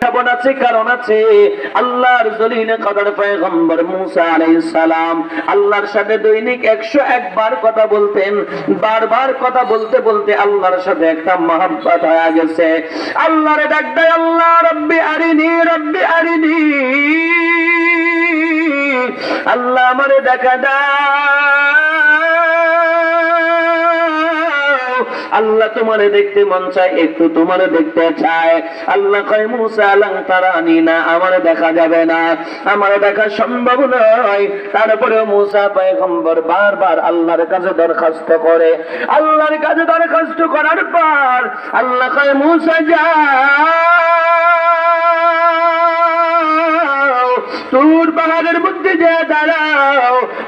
কারণ মুসা দৈনিক 101 বার কথা বলতেন, বারবার কথা বলতে বলতে আল্লাহর সাথে একটা মহব্বত হয়ে গেছে। আল্লাহরে ডাক দেয় আল্লাহ রব্বি আরিনি রব্বি আরিনি। আল্লাহ আমারে দেখা দাও আল্লাহ তোমারে দেখতে মন চায়, একটু তোমারে দেখতে চায়। আল্লাহ কয়, মুসা আলাং তারানি না আমার দেখা যাবে না। আমার দেখা সম্ভব নয়। তারপরেও মুসা পয়গম্বর বারবার আল্লাহর কাছে দরখাস্ত করে। আল্লাহর কাছে দরখাস্ত করার পর আল্লাহ কয়, মুসা, যা।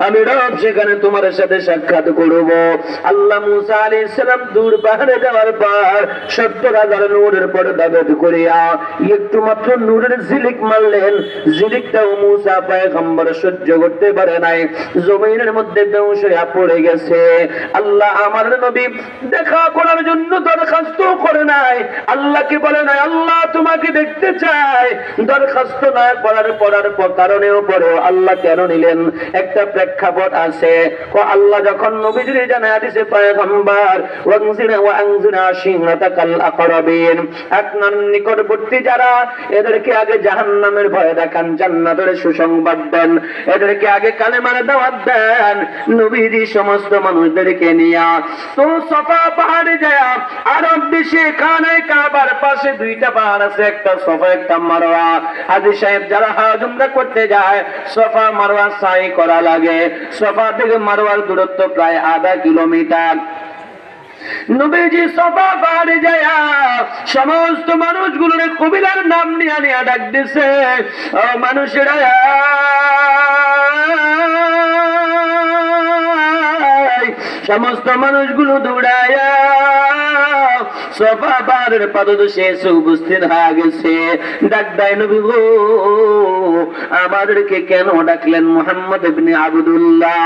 আমি রব সেখানে তোমার সাথে সাক্ষাৎ করব। আল্লাহ মুসা আলী সালাম দূর পাহাড়ে যাওয়ার পর সত্তর হাজার নূরের পরে দাবেদ করিয়া একটু মাত্র নূরের ঝিলিক মারলেন। ঝিলিকটাও মুসা পয়গম্বর সহ্য করতে পারে নাই। জমিনের মধ্যে বেউস হইয়া পড়ে গেছে। আল্লাহ আমার নবী দেখা করার জন্য দরখাস্ত করে নাই। আল্লাহকে বলে নাই? আল্লাহ তোমাকে দেখতে চাই দরখাস্ত না করার পড়ার কারণেও পরেও আল্লাহ কেন নিলেন? একটা প্রেক্ষাপট আছে। ও আল্লাহ যখন নবীজির জানা দিছে পয়গম্বর, ওয়ানজিনা ওয়া আনজিনা শিংরাতাকাল আকরাবিন আপনার নিকটবর্তী যারা, এদেরকে আগে জাহান্নামের ভয় দেখান, জান্নাতের সুসংবাদ দেন। এদেরকে আগে কালেমার দাওয়াত দেন, নবীজি সমস্ত মানুষদেরকে নিয়া। তো সফা পাহাড়ে যায় আরব দেশে কাবার পাশে দুইটা পাহাড় আছে, একটা সফা, একটা মারোয়া। সাহেব যারা করতে যায়, সফা, মারোয়া সাই করা লাগে। সফা থেকে মারোয়ার দূরত্ব প্রায় আধা কিলোমিটার। নবীজি সফা পাহাড়ে সমস্ত কবিলার নাম নিয়ে নিয়ে ডাক দিছে মানুষেরা সমস্ত মানুষগুলো দৌড়ায়া সফা পাহাড়ের পাদদেশে এসে উপস্থিত হয়ে গেছে। ডাক দেয় নবী গো, আমাদেরকে কেন ডাকলেন মোহাম্মদ ইবনে আবদুল্লাহ?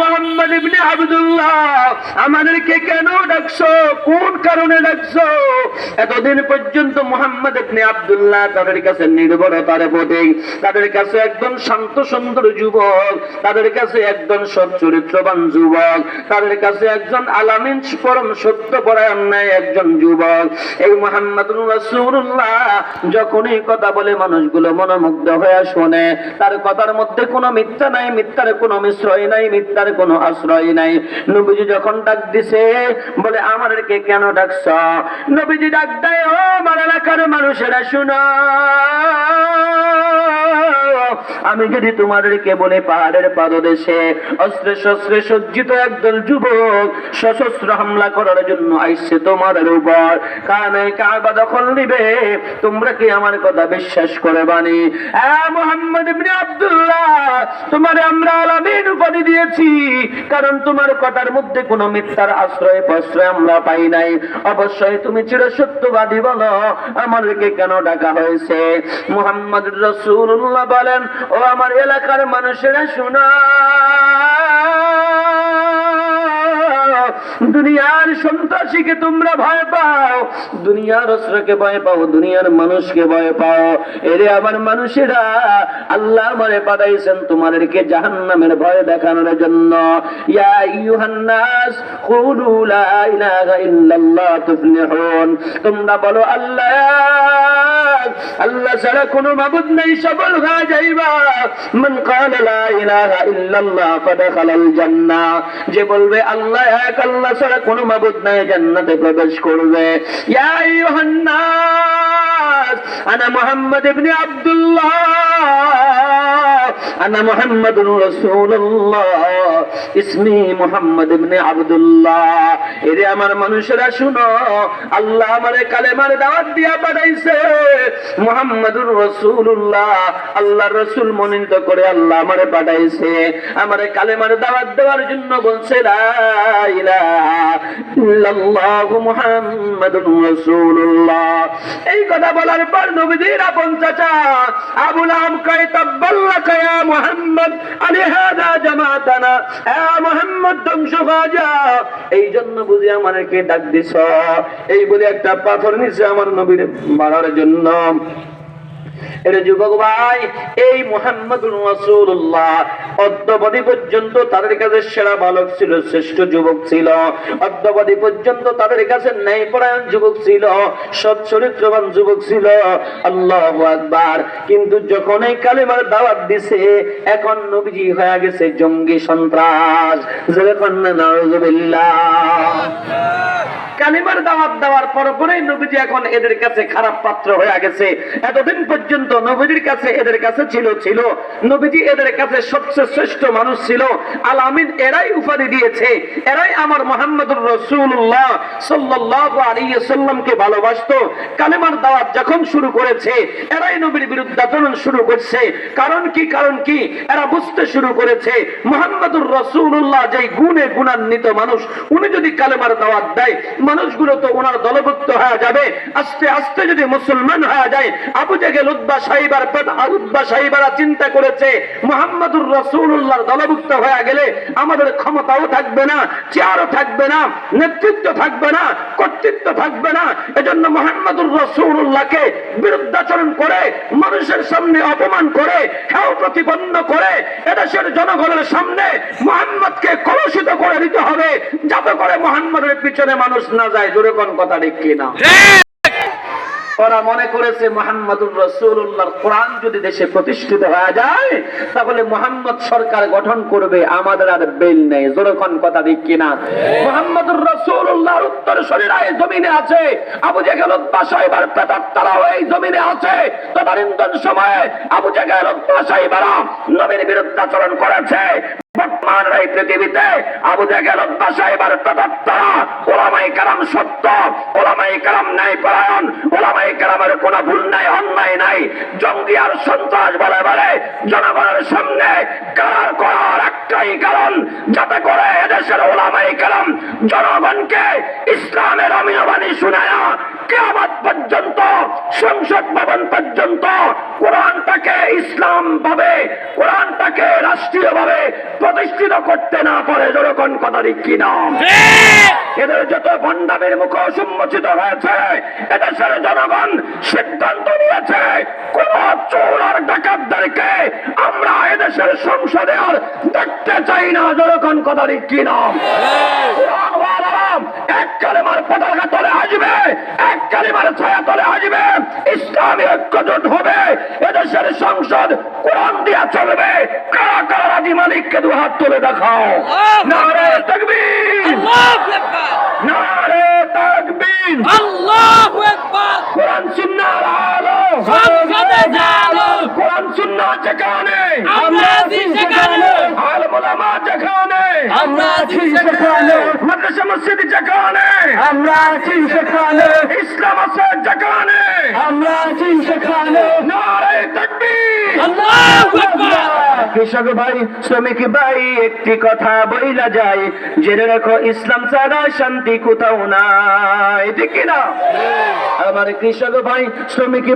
মোহাম্মদ ইবনে আবদুল্লাহ, আমাদেরকে কেন ডাকছো? কোন কারণে ডাকছো? এতদিন পর্যন্ত মোহাম্মদ ইবনে আবদুল্লাহ তাদের কাছে নির্ভরতার প্রতীক, তাদের কাছে একজন শান্ত সুন্দর যুবক, তাদের কাছে একজন সৎ চরিত্রবান যুবক, তাদের কাছে একজন আলামিন পরম সত্য পরায়ণ ন্যায় একজন যুবক। এই কথা বলে মানুষগুলো মনোমুগ্ধ হয়ে তার কথার মধ্যে কোনো মিথ্যা নাই, মিথ্যার কোনো মিশ্রয় নাই, মিথ্যার কোনো আশ্রয় নাই। নবীজি যখন ডাক দিছে, বলে, আমাদেরকে কেন ডাকছ? নবীজি ডাক দেয়, ও আমার এলাকার মানুষেরা, শুনো। আমি যদি তোমাদেরকে বলে, পাহাড়ের পাদদেশে অস্ত্রে শস্ত্রে সজ্জিত একদল যুবক সশস্ত্র হামলা করার জন্য আইসছে তোমাদের উপর। কানে কাবা দখল নিবে। তোমরা কি আমার কথা বিশ্বাস করে বানি মোহাম্মদ ইবনে আব্দুল্লাহ আমরা আলামিন উপাধি দিয়েছি। কারণ তোমার কথার মধ্যে কোনো মিথ্যার আশ্রয় প্রশ্রয় আমরা পাই নাই। অবশ্যই তুমি চির সত্যবাদী বলো, আমাদেরকে কেন ডাকা হয়েছে? মুহাম্মদ রসুল্লাহ বলেন ও আমার এলাকার মানুষেরা শোনা। দুনিয়ার সন্ত্রাসীকে তোমরা ভয় পাও, দুনিয়ার অস্ত্রকে ভয় পাও, দুনিয়ার মানুষকে ভয় পাও। এরে আমার মানুষেরা, আল্লাহ আমারে পাঠাইছেন তোমাদেরকে জাহান্নামের ভয় দেখানোর জন্য। ইয়া আইয়ুহান নাস কুলু লা ইলাহা ইল্লাল্লাহ তুফলিহুন। তোমরা বলো, আল্লাহ আল্লাহ ছাড়া কোনো মাবুদ নেই সফল হয়ে যাইবা। মান কালা ইলাহা ইল্লাল্লাহ ফাদাখালাল জান্নাহ। যে বলবে, আল্লাহ এক, আল্লাহ ছাড়া কোনো মাবুদ নাই, জান্নাতে প্রবেশ করবে। ইয়া আইয়ুহান আনা মুহাম্মদ ইবনে আব্দুল্লাহ, আনা মুহাম্মাদুর রাসূলুল্লাহ। ইসমি মুহাম্মদ ইবনে আব্দুল্লাহ। এরে আমার মানুষেরা শুনো, আল্লাহ আমারে কালেমার দাওয়াত দিয়া পাঠাইছে। মুহাম্মাদুর রাসূলুল্লাহ, আল্লাহর রাসূল মনোনীত করে আল্লাহ আমারে পাঠাইছে। আমারে কালেমার দাওয়াত দেওয়ার জন্য বলছে এই কথা বলার পর নবীজির আপন চাচা, আবুল আম কয় তাব্বাল্লাকা ইয়া মুহাম্মদ, আলি হাদা জামাতানা। মুহাম্মদ, ধ্বংস হয়ে যা। এই জন্য বুঝি আমাকে ডাক দিছ। এই বলে একটা পাথর নিছে আমার নবীর মারার জন্য। কিন্তু যখন এই কালেমার দাওয়াত দিছে, এখন নবীজি হয়ে গেছে জঙ্গি সন্ত্রাস। কালিমার দাওয়াত দেওয়ার পর পরেই নবীজি এখন এদের কাছে খারাপ পাত্র হয়ে গেছে। এতদিন পর্যন্ত নবীজির কাছে এদের কাছে ছিল ছিল। নবীজি এদের কাছে সবচেয়ে শ্রেষ্ঠ মানুষ ছিল। আল আমিন এরাই উপাধি দিয়েছে। এরাই আমার মোহাম্মদুর রসুল্লাহ সাল্লাল্লাহু আলাইহি সাল্লামকে ভালোবাসতো। কালিমার দাওয়াত যখন শুরু করেছে, এরাই নবীর বিরুদ্ধে আচরণ শুরু করছে। কারণ কি কারণ কি? এরা বুঝতে শুরু করেছে, মোহাম্মদুর রসুল্লাহ যে গুণে গুণান্বিত মানুষ, উনি যদি কালেমার দাওয়াত দেয়, মানুষগুলো তো ওনার দলভুক্ত হয়ে যাবে। আস্তে আস্তে যদি মুসলমান হয়ে যায়, আবু জেগেল উদ্বা উদ্বা চিন্তা করেছে, মোহাম্মদুর রসুল্লাহর দলভুক্ত হয়ে গেলে আমাদের ক্ষমতাও থাকবে না, চেয়ারও থাকবে না, নেতৃত্ব থাকবে না, কর্তৃত্ব থাকবে না। এজন্য মোহাম্মদুর রসুল্লাহকে বিরুদ্ধাচরণ করে, মানুষের সামনে অপমান করে হেও প্রতিপন্ন করে এদেশের জনগণের সামনে মোহাম্মদকে কলুষিত করে দিতে হবে, যাতে করে মোহাম্মদের পিছনে মানুষ না যায়। জোরে কোন কথা ঠিক। ওরা মনে করেছে মোহাম্মদুর রসুল্লাহর কোরআন যদি দেশে প্রতিষ্ঠিত হয়ে যায়, তাহলে মোহাম্মদ সরকার গঠন করবে, আমাদের আর বেল নেই। যেরকম কথা দিক কিনা? মোহাম্মদুর রসুল্লাহর উত্তর শরীরা জমিনে আছে। আবু জেগেল সাহেবার পেতার তারাও এই জমিনে আছে। তদানীন্তন সময়ে আবু জেগেল সাহেবারা নবীর বিরুদ্ধে আচরণ করেছে। বর্তমান এই পৃথিবীতে আবু জাহেল সাহেবের প্রদত্তা ওলামাই সত্য ওলামাই কালাম ন্যায় পরায়ণ ওলামাই কালামের কোনো ভুল নাই, অন্যায় নাই। জঙ্গি আর সন্ত্রাস বলে বলে জনগণের সামনে কারার করার একটাই কারণ, যাতে করে এদেশের ওলামাই কালাম জনগণকে ইসলামের অমিয়বাণী শুনায়া কেয়ামত পর্যন্ত সংসদ ভবন পর্যন্ত কোরআনটাকে ইসলাম ভাবে কোরআনটাকে রাষ্ট্রীয় ভাবে প্রতিষ্ঠিত করতে না পারে যেরকম কথা কি না এদের যত ভণ্ডামের মুখ সম্মোচিত হয়েছে এদেশের জনগণ সিদ্ধান্ত নিয়েছে কোন চোর আর ডাকাতদেরকে আমরা এদেশের সংসদে আর দেখতে চাই না যেরকম কথা কি না কোরআনওয়ালারা এক কালেমার পতাকা তলে আসবে এক কালেমার ছায়া তলে আসবে ইসলামী ঐক্যজোট হবে এদেশের সংসদ কোরআন দিয়া চলবে। কারা কারা রাজি মালিককে দু হাত তুলে দেখাও? নারে তকবীর! নারে তকবীর! আল্লাহু আকবার! কোরআন সুন্নাহর আলো! সংসদে জালো! কোরআন সুন্নাহ যেখানে? আমরা সেখানে! আলম যেখানে? আমরা আছি সেখানে। মাদ্রাসা মসজিদ যেখানে। আমরা আছি সেখানে। ইসলাম আছে যেখানে। আমরা আছি সেখানে। নারে তকবীর। আল্লাহু আকবার। কৃষক ভাই শ্রমিক ভাই একটি কথা বইলা যায়। জেনে রাখো ইসলাম ছাড়া শান্তি কোথাও নাই। ঠিক না আমার কৃষক ভাই শ্রমিক